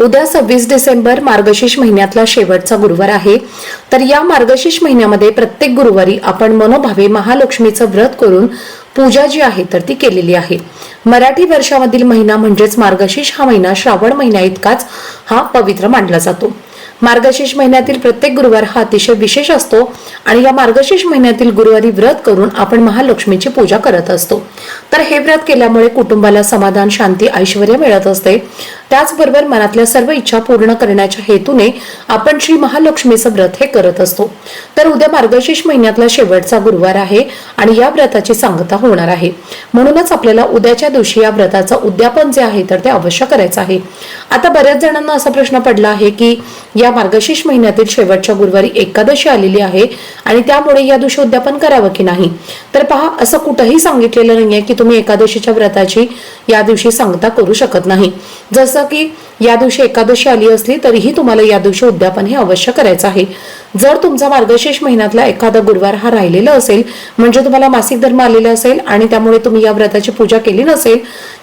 उद्या सव्वीस डिसेंबर मार्गशीर्ष महिन्यातला शेवटचा गुरुवार आहे. तर या मार्गशीर्ष महिन्यामध्ये प्रत्येक गुरुवारी आपण मनोभावे महालक्ष्मीचं व्रत करून पूजा जी आहे तर ती केलेली आहे. मराठी वर्षामधील महिना म्हणजेच मार्गशीर्ष हा महिना श्रावण महिना इतकाच हा पवित्र मानला जातो. मार्गशीर्ष महिन्यातील प्रत्येक गुरुवार हा अतिशय विशेष असतो आणि या मार्गशीर्ष महिन्यातील गुरुवारी व्रत करून आपण महालक्ष्मीची पूजा करत असतो. तर हे व्रत केल्यामुळे कुटुंबाला समाधान शांती ऐश्वर मिळत असते. त्याचबरोबर मनातल्या सर्व इच्छा पूर्ण करण्याच्या हेतूने आपण श्री महालक्ष्मीचं व्रत हे करत असतो. तर उद्या मार्गशीर्ष महिन्यातला शेवटचा गुरुवार आहे आणि या व्रताची सांगता होणार आहे. म्हणूनच आपल्याला उद्याच्या दिवशी या व्रताचं उद्यापन जे आहे तर ते अवश्य करायचं आहे. आता बऱ्याच जणांना असा प्रश्न पडला आहे की या मार्गशीर्ष महिन्यातील शेवटच्या गुरुवारी एकादशी आलेली आहे आणि त्यामुळे या दिवशी उद्यापन करावं की नाही? तर पहा असं कुठंही सांगितलेलं नाहीये की तुम्ही एकादशीच्या व्रताची या दिवशी सांगता करू शकत नाही. जसं की या दिवशी एकादशी आली असली तरीही तुम्हाला या दिवशी उद्यापन हे अवश्य करायचं आहे. जर तुमचा मार्गशीर्ष महिन्यातला एखादा गुरुवार हा राहिलेला असेल म्हणजे तुम्हाला मासिक धर्म आलेला असेल आणि त्यामुळे तुम्ही या व्रताची पूजा केली नसेल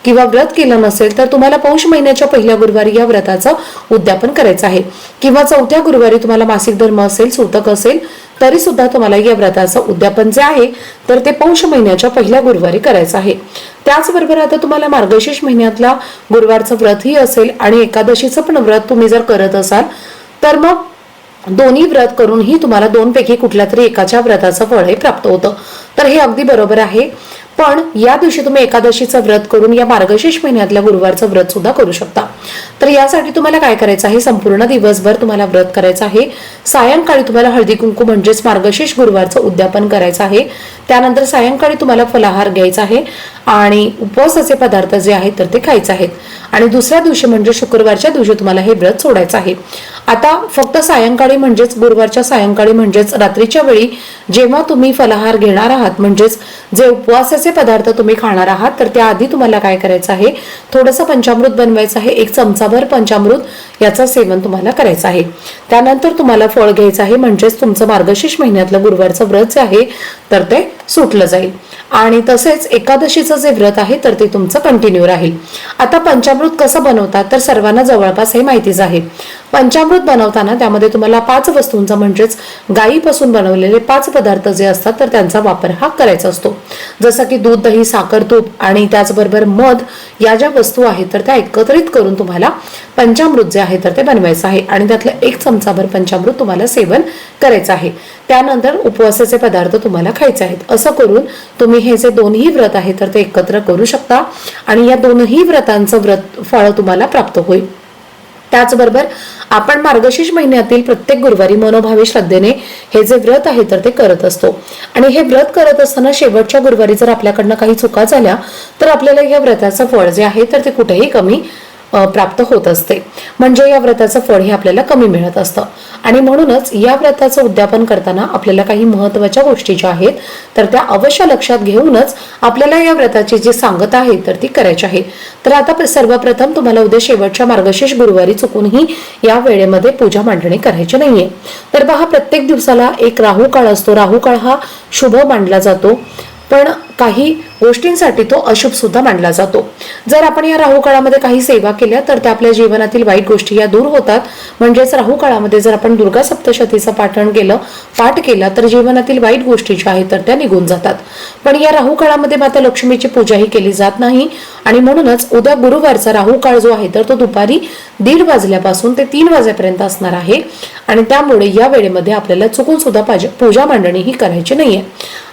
किंवा व्रत केलं नसेल तर तुम्हाला पौष महिन्याच्या पहिल्या गुरुवारी या व्रताचं उद्यापन करायचं आहे. किंवा चौथ्या गुरुवारी तुम्हाला मासिक धर्म असेल सूतक असेल तरी सुद्धा तुम्हाला या व्रताचं उद्यापन जे आहे तर ते पौष महिन्याच्या पहिल्या गुरुवारी करायचं आहे. त्याचबरोबर आता तुम्हाला मार्गशीर्ष महिन्यातला गुरुवारचं व्रतही असेल आणि एकादशीचं पण व्रत तुम्ही जर करत असाल तर मग दोन्ही व्रत करूनही तुम्हाला दोन पैकी कुठल्या तरी एकाच्या व्रताचं फळ हे प्राप्त होतं. तर हे अगदी बरोबर आहे. पण या दिवशी तुम्ही एकादशीचं व्रत करून या मार्गशीर्ष महिन्यातल्या गुरुवारचं व्रत सुद्धा करू शकता. तर यासाठी तुम्हाला काय करायचं आहे? संपूर्ण दिवसभर तुम्हाला व्रत करायचं आहे. सायंकाळी तुम्हाला हळदी कुंकू म्हणजेच मार्गशीर्ष गुरुवारचं उद्यापन करायचं आहे. त्यानंतर सायंकाळी तुम्हाला फलाहार घ्यायचा आहे आणि उपवासाचे पदार्थ जे आहेत तर ते खायचे आहेत. आणि दुसऱ्या दिवशी म्हणजे शुक्रवारच्या दिवशी तुम्हाला हे व्रत सोडायचं आहे. आता फक्त सायंकाळी म्हणजेच गुरुवारच्या सायंकाळी म्हणजेच रात्रीच्या वेळी जेव्हा तुम्ही फलाहार घेणार आहात म्हणजेच जे उपवासाचे पदार्थ तुम्ही खाणार आहात तर त्याआधी तुम्हाला काय करायचं आहे? थोडंसं पंचामृत बनवायचं आहे. एक चमचाभर पंचामृत याचं सेवन तुम्हाला करायचं आहे. त्यानंतर तुम्हाला फळ घ्यायचं आहे म्हणजेच तुमचं मार्गशीर्ष महिन्यातलं गुरुवारचं व्रत जे आहे तर ते सुटलं जाईल. आणि तसेच एकादशीचं जे व्रत आहे तर ते तुमचं कंटिन्यू राहील. आता पंचामृत कसं बनवतात तर सर्वांना जवळपास हे माहितीच आहे. पंचामृत बनवताना त्यामध्ये तुम्हाला पाच वस्तूंचा म्हणजेच गायीपासून बनवलेले पाच पदार्थ जे असतात तर त्यांचा वापर हा करायचा असतो. जसं की दूध दही साखर तूप आणि त्याचबरोबर मध या ज्या वस्तू आहेत तर त्या एकत्रित करून तुम्हाला पंचामृत जे आहे तर ते बनवायचं आहे. आणि त्यातलं एक चमचाभर पंचामृत तुम्हाला सेवन करायचं आहे. त्यानंतर उपवासाचे पदार्थ तुम्हाला खायचे आहेत. असं करून तुम्ही हे जे दोन्ही व्रत आहे तर ते एकत्र करू शकता. आणि या दोनही व्रतांचं व्रत फळ तुम्हाला प्राप्त होईल. त्याचबरोबर आपण मार्गशीर्ष महिन्यातील प्रत्येक गुरुवारी मनोभावे श्रद्धेने हे जे व्रत आहे तर ते करत असतो. आणि हे व्रत करत असताना शेवटच्या गुरुवारी जर आपल्याकडनं काही चुका झाल्या तर आपल्याला या व्रताचं फळ जे आहे तर ते कुठेही कमी प्राप्त होत असते. म्हणजे या व्रताचं फळ हे आपल्याला कमी मिळत असतं. आणि म्हणूनच या व्रताचं उद्यापन करताना आपल्याला काही महत्त्वाच्या गोष्टी ज्या आहेत तर त्या अवश्य लक्षात घेऊनच आपल्याला या व्रताची जी सांगत आहे तर ती करायची आहे. तर आता सर्वप्रथम तुम्हाला उद्या शेवटच्या मार्गशीर्ष गुरुवारी चुकूनही या वेळेमध्ये पूजा मांडणी करायची नाहीये. तर पहा प्रत्येक दिवसाला एक राहू काळ असतो. राहू काळ हा शुभ मानला जातो. पण काही गोष्टींसाठी तो अशुभ सुद्धा मानला जातो. जर आपण या राहू काळामध्ये काही सेवा केल्या तर त्या आपल्या जीवनातील वाईट गोष्टी या दूर होतात. म्हणजेच राहू काळामध्ये जर आपण दुर्गा सप्तशतीचं पाठण केलं पाठ केला तर जीवनातील वाईट गोष्टी ज्या आहेत तर त्या निघून जातात. पण या राहू काळामध्ये माता लक्ष्मीची पूजाही केली जात नाही. आणि म्हणूनच उद्या गुरुवारचा राहू काळ जो आहे तर तो दुपारी दीड वाजल्यापासून ते तीन वाजेपर्यंत असणार आहे. आणि त्यामुळे या वेळेमध्ये आपल्याला चुकून सुद्धा पाज- पूजा मांडणी ही करायची नाहीये.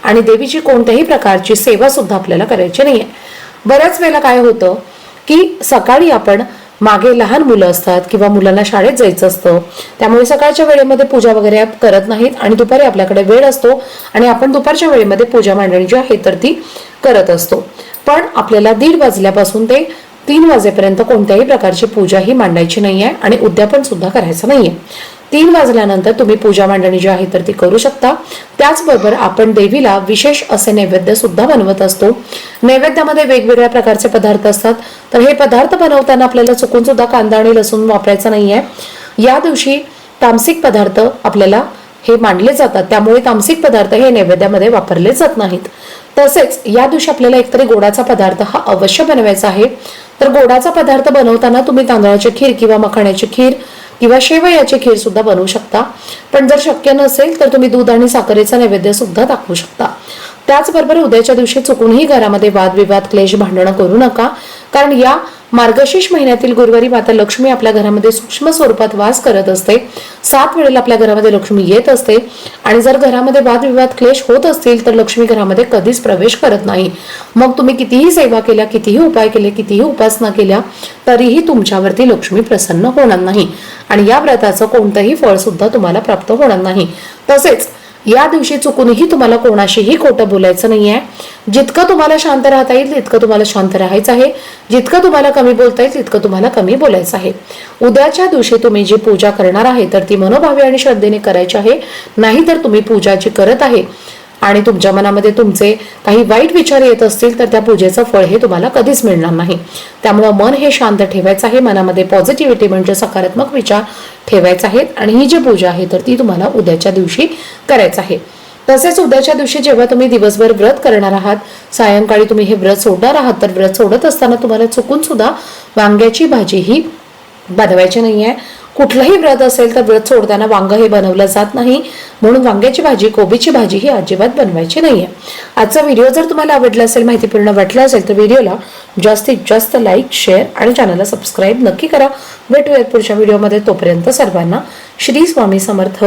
आणि देवीची कोणत्याही प्रकारची सेवा सुद्धा आपल्याला करायची नाहीये. बऱ्याच वेळेला काय होतं की सकाळी आपण मागे लहान मुलं असतात किंवा मुलांना शाळेत जायचं असतं त्यामुळे सकाळच्या वेळेमध्ये पूजा वगैरे करत नाहीत आणि दुपारी आपल्याकडे वेळ असतो आणि आपण दुपारच्या वेळेमध्ये पूजा मांडणी जी आहे तर ती करत असतो. पण आपल्याला दीड वाजल्यापासून ते तीन वाजेपर्यंत कोणत्याही प्रकारची पूजा ही मांडायची नाहीये आणि उद्यापन सुद्धा करायचं नाहीये. तीन वाजल्यानंतर तुम्ही पूजा मांडणी जी आहे तर ती करू शकता. त्याचबरोबर आपण देवीला विशेष असे नैवेद्य सुद्धा बनवत असतो. नैवेद्यामध्ये वेगवेगळ्या प्रकारचे पदार्थ असतात. तर हे पदार्थ बनवताना आपल्याला चुकून सुद्धा कांदा आणि लसूण वापरायचा नाहीये. या दिवशी तामसिक पदार्थ आपल्याला हे मांडले जातात. त्यामुळे तामसिक पदार्थ हे नैवेद्यामध्ये वापरले जात नाहीत. तसेच या दिवशी आपल्याला एकतरी गोडाचा पदार्थ हा अवश्य बनवायचा आहे. तर गोडाचा पदार्थ बनवताना तुम्ही तांदळाची खीर किंवा मखाण्याची खीर किंवा शेवयाची खीर सुद्धा बनवू शकता. पण जर शक्य नसेल तर तुम्ही दूध आणि साखरेचा नैवेद्य सुद्धा दाखवू शकता. त्याचबरोबर उद्याच्या दिवशी चुकूनही घरामध्ये वादविवाद क्लेश भांडणं करू नका. कारण या मार्गशीर्ष महिन्यातील गुरुवारी माता लक्ष्मी आपल्या घरामध्ये सूक्ष्म स्वरूपात वास करत असते. सात वेळेला आपल्या घरामध्ये लक्ष्मी येत असते. आणि जर घरामध्ये वादविवाद क्लेश होत असतील तर लक्ष्मी घरामध्ये कधीच प्रवेश करत नाही. मग तुम्ही कितीही सेवा केल्या कितीही उपाय केले कितीही उपासना केल्या तरीही तुमच्यावरती लक्ष्मी प्रसन्न होणार नाही. आणि या व्रताचं कोणतंही फळ सुद्धा तुम्हाला प्राप्त होणार नाही. तसेच या दिवशी चुकूनही तुम्हाला कोणाशीही खोटं बोलायचं नाहीये. जितकं तुम्हाला शांत राहता येईल तितकं तुम्हाला शांत राहायचं आहे. जितकं तुम्हाला कमी बोलता येईल तितकं तुम्हाला कमी बोलायचं आहे. उद्याच्या दिवशी तुम्ही जी पूजा करणार आहे तर ती मनोभावे आणि श्रद्धेने करायची आहे. नाहीतर तुम्ही पूजा जी करत आहे आणि तुमच्या मनामध्ये तुमचे काही वाईट विचार येत असतील तर त्या पूजेचं फळ हे तुम्हाला कधीच मिळणार नाही. त्यामुळं मन हे शांत ठेवायचं आहे मनामध्ये पॉझिटिव्हिटी म्हणजे सकारात्मक विचार ठेवायचा आहेत आणि ही जी पूजा आहे तर ती तुम्हाला उद्याच्या दिवशी करायचं आहे. तसेच उद्याच्या दिवशी जेव्हा तुम्ही दिवसभर व्रत करणार आहात सायंकाळी तुम्ही हे व्रत सोडणार आहात तर व्रत सोडत असताना तुम्हाला चुकून सुद्धा वांग्याची भाजी ही बनवायची आहे कुठलंही व्रत असेल तर व्रत सोडताना वांग हे बनवलं जात नाही. म्हणून वांग्याची भाजी कोबीची भाजी ही अजिबात बनवायची नाहीये. आजचा व्हिडिओ जर तुम्हाला आवडला असेल माहितीपूर्ण वाटला असेल तर व्हिडिओला जास्तीत जास्त लाईक शेअर आणि चॅनलला सबस्क्राईब नक्की करा. भेटूयात पुढच्या व्हिडिओमध्ये. तोपर्यंत सर्वांना श्री स्वामी समर्थ.